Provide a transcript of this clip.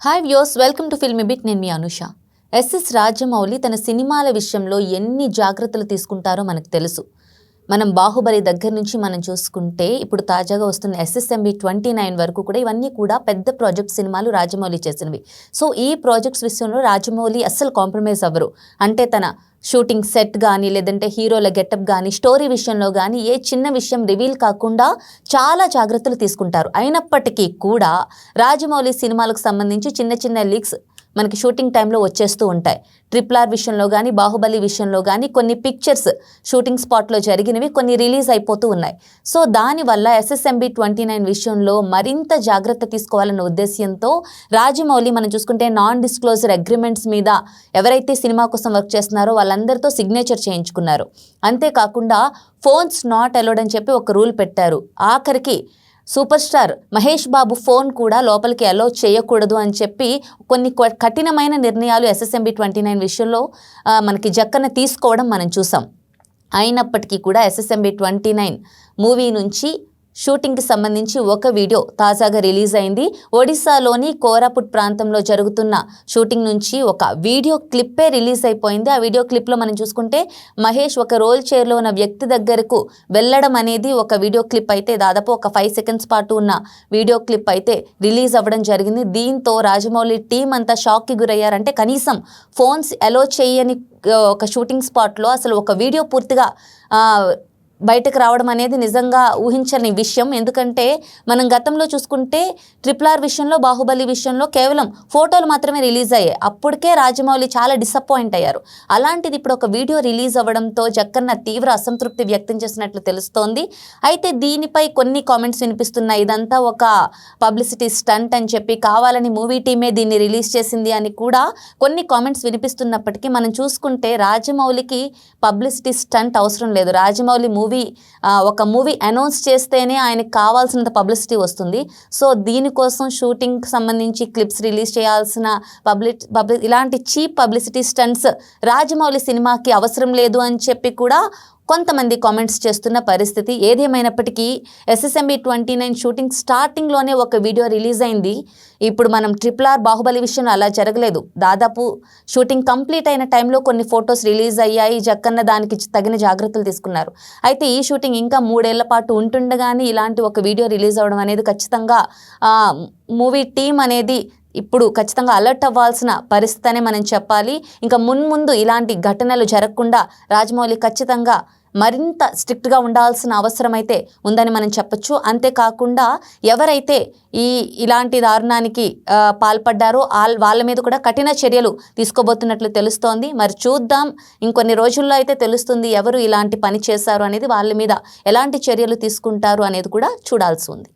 Hi views welcome to film bit నేను మీ Anusha. SS Rajamouli తన సినిమాల విషయంలో ఎన్ని జాగ్రత్తలు తీసుకుంటారో మనకు తెలుసు. మనం బాహుబలి దగ్గర నుంచి మనం చూసుకుంటే ఇప్పుడు తాజాగా వస్తున్న ఎస్ఎస్ఎంబి ట్వంటీ నైన్ వరకు కూడా ఇవన్నీ కూడా పెద్ద ప్రాజెక్ట్ సినిమాలు రాజమౌళి చేసినవి. సో ఈ ప్రాజెక్ట్స్ విషయంలో రాజమౌళి అస్సలు కాంప్రమైజ్ అవ్వరు. అంటే తన షూటింగ్ సెట్ కానీ లేదంటే హీరోల గెటప్ కానీ స్టోరీ విషయంలో కానీ ఏ చిన్న విషయం రివీల్ కాకుండా చాలా జాగ్రత్తలు తీసుకుంటారు. అయినప్పటికీ కూడా రాజమౌళి సినిమాలకు సంబంధించి చిన్న చిన్న లీక్స్ మనకి షూటింగ్ టైంలో వచ్చేస్తూ ఉంటాయి. ట్రిపుల్ ఆర్ విషయంలో కానీ బాహుబలి విషయంలో కానీ కొన్ని పిక్చర్స్ షూటింగ్ స్పాట్లో జరిగినవి కొన్ని రిలీజ్ అయిపోతూ ఉన్నాయి. సో దానివల్ల ఎస్ఎస్ఎంబి ట్వంటీ నైన్ విషయంలో మరింత జాగ్రత్త తీసుకోవాలన్న ఉద్దేశ్యంతో రాజమౌళి మనం చూసుకుంటే నాన్ డిస్క్లోజర్ అగ్రిమెంట్స్ మీద ఎవరైతే సినిమా కోసం వర్క్ చేస్తున్నారో వాళ్ళందరితో సిగ్నేచర్ చేయించుకున్నారు. అంతేకాకుండా ఫోన్స్ నాట్ అలౌడ్ అని చెప్పి ఒక రూల్ పెట్టారు. ఆఖరికి super star Mahesh Babu phone కూడా లోపలికి అలో చేయకూడదు అని చెప్పి కొన్ని కఠినమైన నిర్ణయాలు ఎస్ఎస్ఎంబి ట్వంటీ నైన్ విషయంలో మనకి జక్కన తీసుకోవడం మనం చూసాం. అయినప్పటికీ కూడా ఎస్ఎస్ఎంబి ట్వంటీ నైన్ మూవీ నుంచి షూటింగ్కి సంబంధించి ఒక వీడియో తాజాగా రిలీజ్ అయింది. ఒడిశాలోని కోరాపుట్ ప్రాంతంలో జరుగుతున్న షూటింగ్ నుంచి ఒక వీడియో క్లిప్పే రిలీజ్ అయిపోయింది. ఆ వీడియో క్లిప్లో మనం చూసుకుంటే మహేష్ ఒక రోల్ చైర్లో ఉన్న వ్యక్తి దగ్గరకు వెళ్ళడం అనేది ఒక వీడియో క్లిప్ అయితే దాదాపు ఒక ఫైవ్ సెకండ్స్ పాటు ఉన్న వీడియో క్లిప్ అయితే రిలీజ్ అవ్వడం జరిగింది. దీంతో రాజమౌళి టీం అంతా షాక్కి గురయ్యారంటే కనీసం ఫోన్స్ అలో చేయని ఒక షూటింగ్ స్పాట్లో అసలు ఒక వీడియో పూర్తిగా బయటకు రావడం అనేది నిజంగా ఊహించని విషయం. ఎందుకంటే మనం గతంలో చూసుకుంటే ట్రిపుల్ ఆర్ విషయంలో బాహుబలి విషయంలో కేవలం ఫోటోలు మాత్రమే రిలీజ్ అయ్యాయి. అప్పటికే రాజమౌళి చాలా డిసప్పాయింట్ అయ్యారు. అలాంటిది ఇప్పుడు ఒక వీడియో రిలీజ్ అవ్వడంతో జక్కన్న తీవ్ర అసంతృప్తి వ్యక్తం చేసినట్లు తెలుస్తోంది. అయితే దీనిపై కొన్ని కామెంట్స్ వినిపిస్తున్నాయి. ఇదంతా ఒక పబ్లిసిటీ స్టంట్ అని చెప్పి కావాలని మూవీ టీమే దీన్ని రిలీజ్ చేసింది అని కూడా కొన్ని కామెంట్స్ వినిపిస్తున్నప్పటికీ మనం చూసుకుంటే రాజమౌళికి పబ్లిసిటీ స్టంట్ అవసరం లేదు. రాజమౌళి మూవీ మూవీ ఒక మూవీ అనౌన్స్ చేస్తేనే ఆయనకి కావాల్సినంత పబ్లిసిటీ వస్తుంది. సో దీనికోసం షూటింగ్కి సంబంధించి క్లిప్స్ రిలీజ్ చేయాల్సిన పబ్లిక్ పబ్లిక్ ఇలాంటి చీప్ పబ్లిసిటీ స్టంట్స్ రాజమౌళి సినిమాకి అవసరం లేదు అని చెప్పి కూడా కొంతమంది కామెంట్స్ చేస్తున్న పరిస్థితి ఏదేమైనప్పటికీ ఎస్ఎస్ఎంబి ట్వంటీ నైన్ షూటింగ్ స్టార్టింగ్లోనే ఒక వీడియో రిలీజ్ అయింది. ఇప్పుడు మనం ట్రిపుల్ ఆర్ బాహుబలి విషయంలో అలా జరగలేదు. దాదాపు షూటింగ్ కంప్లీట్ అయిన టైంలో కొన్ని ఫొటోస్ రిలీజ్ అయ్యాయి. జక్కన్న దానికి తగిన జాగ్రత్తలు తీసుకున్నారు. అయితే ఈ షూటింగ్ ఇంకా మూడేళ్ళ పాటు ఉంటుండగానే ఇలాంటి ఒక వీడియో రిలీజ్ అవ్వడం అనేది ఖచ్చితంగా మూవీ టీం అనేది ఇప్పుడు ఖచ్చితంగా అలర్ట్ అవ్వాల్సిన పరిస్థితి అనే మనం చెప్పాలి. ఇంకా మున్ముందు ఇలాంటి ఘటనలు జరగకుండా రాజమౌళి ఖచ్చితంగా మరింత స్ట్రిక్ట్గా ఉండాల్సిన అవసరం అయితే ఉందని మనం చెప్పచ్చు. అంతేకాకుండా ఎవరైతే ఈ ఇలాంటి దారుణానికి పాల్పడ్డారో వాళ్ళ మీద కూడా కఠిన చర్యలు తీసుకోబోతున్నట్లు తెలుస్తోంది. మరి చూద్దాం. ఇంకొన్ని రోజుల్లో అయితే తెలుస్తుంది ఎవరు ఇలాంటి పని చేశారు అనేది వాళ్ళ మీద ఎలాంటి చర్యలు తీసుకుంటారు అనేది కూడా చూడాల్సి ఉంది.